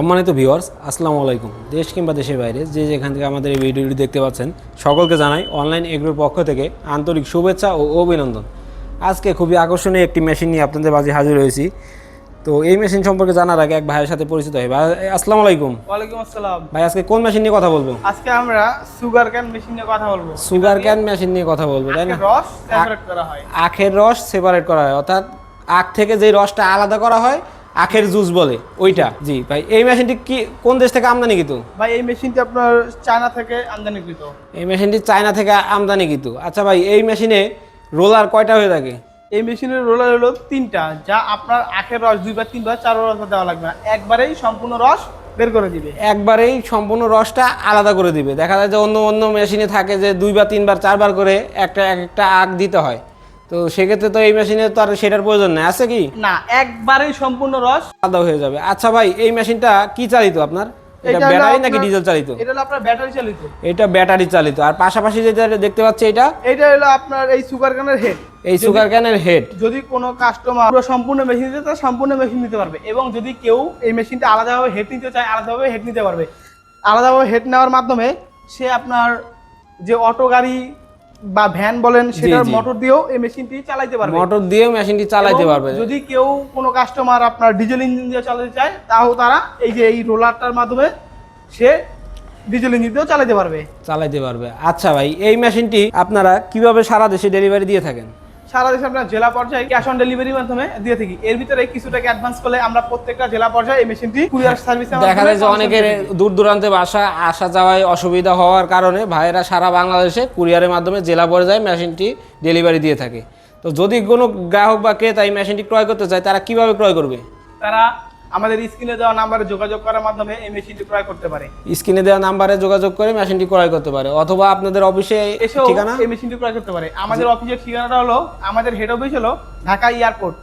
সম্মানিত ভিউয়ার্স আসসালামু আলাইকুম। দেশ কিংবা দেশের বাইরে যে যেখান থেকে আমাদের এই ভিডিওটি দেখতে পাচ্ছেন সকলকে জানাই অনলাইন এগ্রোর পক্ষ থেকে আন্তরিক শুভেচ্ছা ও অভিনন্দন। আজকে খুবই আকর্ষণীয় একটি মেশিন নিয়ে আপনাদের মাঝে হাজির হয়েছি। তো এই মেশিন সম্পর্কে জানার আগে এক ভাইয়ের সাথে পরিচিত হয় ভাই আসসালামু আলাইকুম। ওয়ালাইকুম আসসালাম। ভাই আজকে কোন মেশিন নিয়ে কথা বলব? আজকে আমরা সুগার ক্যান মেশিন নিয়ে কথা বলব। সুগার ক্যান মেশিন নিয়ে কথা বলব তাই না? আখের রস সেপারেট করা হয়। আখের রস সেপারেট করা হয় অর্থাৎ আখ থেকে যে রসটা আলাদা করা হয় আখের জুস বলে ওইটা। জি ভাই এই মেশিনটি কি কোন দেশ থেকে আমদানিকৃত ভাই এই মেশিনটি আপনার চায়না থেকে আমদানিকৃত এই মেশিনটি চায়না থেকে আমদানি আমদানিকৃত আচ্ছা ভাই এই মেশিনে রোলার কয়টা হয়ে থাকে? এই মেশিনের রোলার হলো তিনটা যা আপনার আখের রস দুইবার তিনবার চারবার দেওয়া লাগবে না। একবারেই সম্পূর্ণ রস বের করে দিবে। একবারেই সম্পূর্ণ রসটা আলাদা করে দিবে। দেখা যায় যে অন্য অন্য মেশিনে থাকে যে দুইবার তিনবার চারবার করে একটা এক একটা আখ দিতে হয়। তো সেক্ষেত্রে তো এই মেশিনে তো আর সেটার প্রয়োজন নেই। আছে কি? না একবারেই সম্পূর্ণ রস। আলাদা হয়ে যাবে। আচ্ছা ভাই এই মেশিনটা কি চালিত আপনার? এটা ব্যাটারি নাকি ডিজেল চালিত? এটা হলো আপনার ব্যাটারি চালিত। এটা ব্যাটারি চালিত। আর পাশাপাশি যেটা দেখতে পাচ্ছি এটা? এটা হলো আপনার এই সুগার ক্যানের হেড এই সুগার ক্যানের হেড যদি কোনো কাস্টমার পুরো সম্পূর্ণ মেশিন চায় সম্পূর্ণ মেশিন নিতে পারবে। এবং যদি কেউ এই মেশিনটা আলাদাভাবে হেড নিতে চায় আলাদাভাবে হেড নিতে পারবে। আলাদাভাবে হেড নেওয়ার মাধ্যমে সে আপনার যে অটো গাড়ি বা ভ্যান বলেন সেটার মোটর দিয়েও এই মেশিনটি চালাইতে পারবে। মোটর দিয়েও মেশিনটি চালাইতে পারবে। যদি কেউ কোনো কাস্টমার আপনার ডিজেল ইঞ্জিন দিয়ে চালাতে চায় তাও তারা এই যে এই রোলারটার মাধ্যমে সে ডিজেল ইঞ্জিন দিয়েও চালাতে পারবে। চালাইতে পারবে। আচ্ছা ভাই এই মেশিনটি আপনারা কীভাবে সারা দেশে ডেলিভারি দিয়ে থাকেন? সারা দেশে আমরা জেলা পর্যায়ে ক্যাশ অন ডেলিভারির মাধ্যমে দিয়ে থাকি। এর ভিতরে কিছু টাকা অ্যাডভান্স করলে আমরা প্রত্যেকটা জেলা পর্যায়ে এই মেশিনটি কুরিয়ার সার্ভিস দেখা যায় যে অনেকের দূর দূরান্তে বাসা আসা যাওয়ায় অসুবিধা হওয়ার কারণে ভাইয়েরা সারা বাংলাদেশে কুরিয়ারের মাধ্যমে জেলা পর্যায়ে মেশিনটি ডেলিভারি দিয়ে থাকে। তো যদি কোনো গ্রাহক বা ক্রেতা এই মেশিনটি ক্রয় করতে চায় তারা কীভাবে ক্রয় করবে? তারা আমাদের স্ক্রিনে দেওয়া নাম্বারে যোগাযোগ করার মাধ্যমে এই মেশিনটি ক্রয় করতে পারে। স্ক্রিনে দেওয়া নাম্বারে যোগাযোগ করে মেশিনটি ক্রয় করতে পারে অথবা আপনাদের অফিসে ঠিকানা? এই মেশিনটি ক্রয় করতে পারে। আমাদের অফিসের ঠিকানাটা হলো আমাদের হেড অফিস হলো ঢাকা এয়ারপোর্ট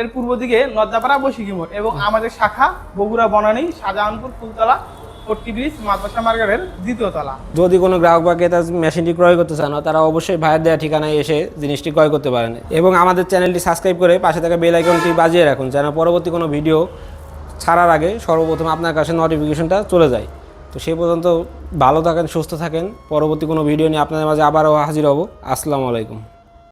এর পূর্ব দিকে নদ্দাপাড়া বৈশাখী মোড় এবং আমাদের শাখা বগুড়া বনানী শাহজাহানপুর ফুলতলা ফোর্টি ব্রিজ মাদ্রাসা মার্কেটের দ্বিতীয় তলা। যদি কোনো গ্রাহক বা ক্রেতা মেশিনটি ক্রয় করতে চান তারা অবশ্যই ভাইয়ের দেওয়া ঠিকানায় এসে জিনিসটি ক্রয় করতে পারেন। এবং আমাদের চ্যানেলটি সাবস্ক্রাইব করে পাশে থাকা বেল আইকনটি বাজিয়ে রাখুন যেন পরবর্তী কোনো ভিডিও ছাড়ার আগে সর্বপ্রথম আপনার কাছে নোটিফিকেশনটা চলে যায়। তো সেই পর্যন্ত ভালো থাকেন, সুস্থ থাকেন। পরবর্তী কোনো ভিডিও নিয়ে আপনাদের মাঝে আবারও হাজির হব। আসসালামু আলাইকুম।